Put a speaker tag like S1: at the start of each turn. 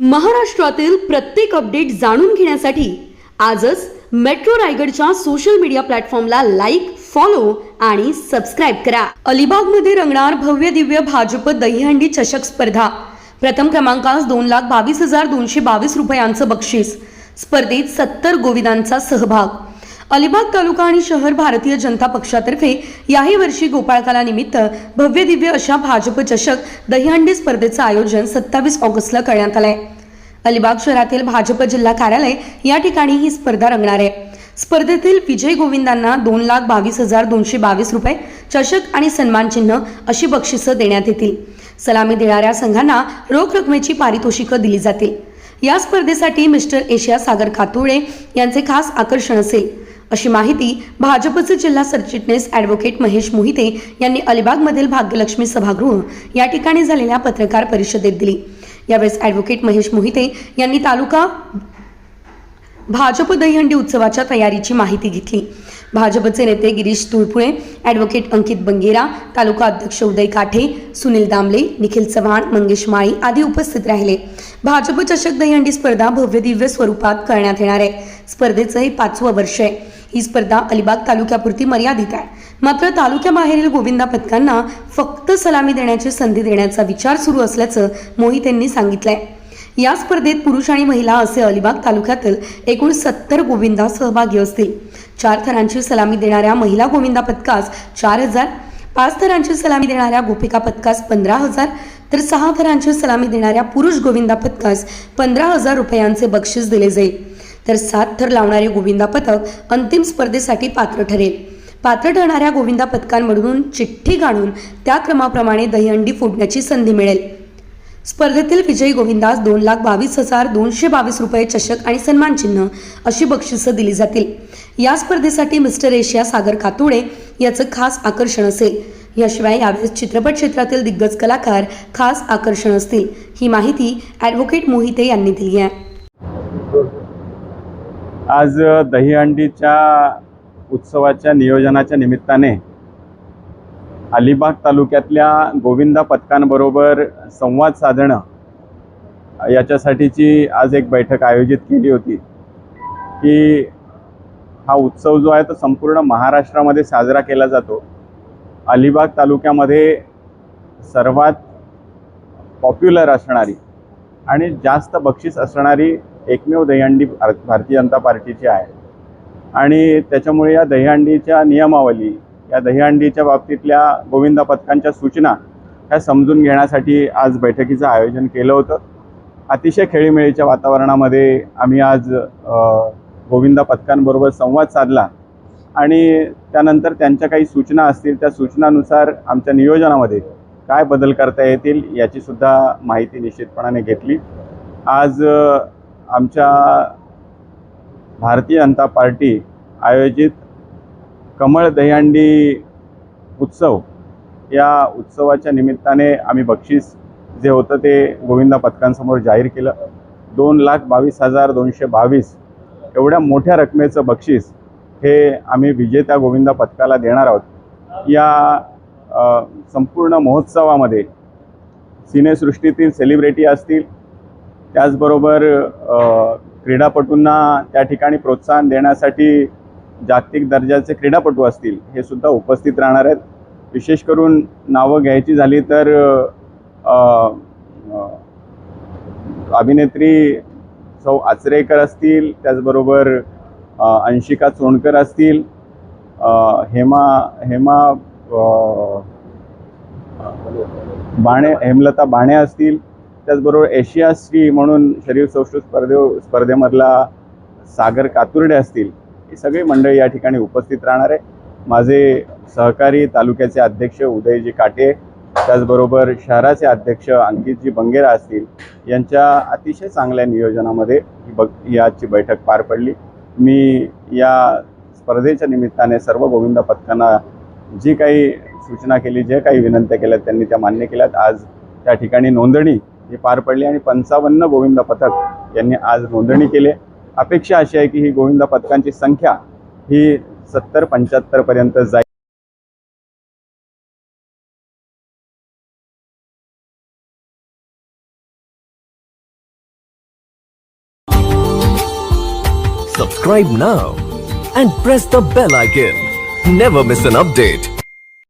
S1: महाराष्ट्रातील प्रत्येक अपडेट जाणून घेण्यासाठी आजच मेट्रो रायगडच्या सोशल मीडिया प्लॅटफॉर्मला लाईक फॉलो आणि सबस्क्राईब करा. अलिबागमध्ये रंगणार भव्य दिव्य भाजप दहीहंडी चषक स्पर्धा. प्रथम क्रमांकास दोन लाख बावीस हजार दोनशे बावीस रुपयांचं बक्षीस. स्पर्धेत सत्तर गोविदांचा सहभाग. अलिबाग तालुका आणि शहर भारतीय जनता पक्षातर्फे याही वर्षी गोपाळकाला निमित्त भव्य दिव्य अशा भाजप चषक दहीहंडी स्पर्धेचं आयोजन सत्तावीस ऑगस्टला करण्यात आलंय. अलिबाग शहरातील भाजप जिल्हा कार्यालय या ठिकाणी ही स्पर्धा रंगणार आहे. स्पर्धेतील विजय गोविंदांना दोन लाख बावीस हजार दोनशे बावीस रुपये चषक आणि सन्मान चिन्ह अशी बक्षिसं देण्यात येतील. सलामी देणाऱ्या संघांना रोख रकमेची पारितोषिकं दिली जातील. या स्पर्धेसाठी मिस्टर एशिया सागर कातोळे यांचे खास आकर्षण असेल. अशी माहिती भाजपचे जिल्हा सरचिटणीस ॲडव्होकेट महेश मोहिते यांनी अलिबागमधील भाग्यलक्ष्मी सभागृह या ठिकाणी झालेल्या पत्रकार परिषदेत दिली. यावेळेस ॲडव्होकेट महेश मोहिते यांनी तालुका भाजप दहीहंडी उत्सवाच्या तयारीची माहिती घेतली. भाजपचे नेते गिरीश तुळपुळे ॲडव्होकेट अंकित बंगेरा तालुका अध्यक्ष उदय काठे सुनील दामले निखिल चव्हाण मंगेश माळी आदी उपस्थित राहिले. भाजप चषक दहीहंडी स्पर्धा भव्य दिव्य स्वरूपात करण्यात येणार आहे. स्पर्धेचं हे पाचवं वर्ष आहे. ही स्पर्धा अलिबाग तालुक्यापुरती मर्यादित आहे. मात्र तालुक्याबाहेरील गोविंदा पथकांना फक्त सलामी देण्याची संधी देण्याचा विचार सुरू असल्याचं मोहित यांनी सांगितलं सांगितलंय. या स्पर्धेत पुरुष आणि महिला असे अलिबाग तालुक्यातील एकूण सत्तर गोविंदा सहभागी असतील. चार थरांची सलामी देणाऱ्या महिला गोविंदा पथकास चार हजार पाच थरांची सलामी देणाऱ्या गोपिका पथकास पंधरा हजार तर सहा थरांची सलामी देणाऱ्या पुरुष गोविंदा पथकास पंधरा हजार रुपयांचे बक्षीस दिले जाईल. तर सात थर लावणारे गोविंदा पथक अंतिम स्पर्धेसाठी पात्र ठरेल. पात्र ठरणाऱ्या गोविंदा पथकांमधून चिठ्ठी काढून त्या क्रमाप्रमाणे दहीहंडी फोडण्याची संधी मिळेल. स्पर्धेतील विजयी गोविंदास दोन लाख बावीस हजार दोनशे बावीस रुपये चषक आणि सन्मान चिन्ह अशी बक्षिसं दिली जातील. या स्पर्धेसाठी मिस्टर एशिया सागर कातुडे याचं खास आकर्षण असेल. याशिवाय यावेळेस चित्रपट क्षेत्रातील दिग्गज कलाकार खास आकर्षण असतील ही माहिती ॲडव्होकेट मोहिते यांनी दिली आहे.
S2: आज दहीहंडीच्या उत्सवाच्या नियोजनाच्या निमित्ताने अलिबाग तालुक्यातल्या गोविंदा पथकांबरोबर संवाद साधणं याच्यासाठीची आज एक बैठक आयोजित केली होती. की हा उत्सव जो आहे तो संपूर्ण महाराष्ट्रामध्ये साजरा केला जातो. अलिबाग तालुक्यामध्ये सर्वात पॉप्युलर असणारी आणि जास्त बक्षीस असणारी एकमेव दहीहंडी भारतीय जनता पार्टीची आहे. आणि त्याच्यामुळे या दहीहंडीच्या नियमावली या दहीहंडीच्या बाबतीतल्या गोविंदा पथकांच्या सूचना ह्या समजून घेण्यासाठी आज बैठकीचं आयोजन केलं होतं. अतिशय खेळीमेळीच्या वातावरणामध्ये आम्ही आज गोविंदा पथकांबरोबर संवाद साधला आणि त्यानंतर त्यांच्या काही सूचना असतील त्या सूचनानुसार आमच्या नियोजनामध्ये काय बदल करता येतील याचीसुद्धा माहिती निश्चितपणाने घेतली. आज आमच्या भारतीय जनता पार्टी आयोजित कमळ दहीहंडी उत्सव या उत्सवाच्या निमित्ताने आम्ही बक्षीस जे होतं ते गोविंदा पथकांसमोर जाहीर केलं. दोन लाख बावीस हजार दोनशे बावीस एवढ्या मोठ्या रकमेचं बक्षीस हे आम्ही विजेत्या गोविंदा पथकाला देणार आहोत. या संपूर्ण महोत्सवामध्ये सिनेसृष्टीतील सेलिब्रिटी असतील त्याचबरोबर क्रीडापटूंना त्या ठिकाणी प्रोत्साहन देण्यासाठी जागतिक दर्जाचे क्रीडापटू असतील हे सुद्धा उपस्थित राहणार आहेत. विशेष करून नावं घ्यायची झाली तर अभिनेत्री सौ आचरेकर असतील त्याचबरोबर अंशिका चोणकर असतील हेमा हेमा बाणे हेमलता बाणे असतील त्याचबरोबर एशिया श्री म्हणून शरीर सौष्ठव स्पर्धे स्पर्धेमधला सागर कातुर्डे असतील. ही सगळी मंडळी या ठिकाणी उपस्थित राहणार आहे. माझे सहकारी तालुक्याचे अध्यक्ष उदयजी काटे त्याचबरोबर शहराचे अध्यक्ष अंकितजी बंगेरा असतील यांच्या अतिशय चांगल्या नियोजनामध्ये ही बग ही आजची बैठक पार पडली. मी या स्पर्धेच्या निमित्ताने सर्व गोविंदा पथकांना जी काही सूचना केली जे काही विनंत्या केल्या त्यांनी त्या मान्य केल्यात. आज त्या ठिकाणी नोंदणी ही पार पडली आणि पंचावन्न गोविंदा पथक यांनी आज नोंदणी केली. आहे. अपेक्षा अशी आहे की ही गोविंदा पथकांची संख्या ही सत्तर पंच्याहत्तर पर्यंत जाईल
S3: Subscribe now and press the bell icon. Never miss an update.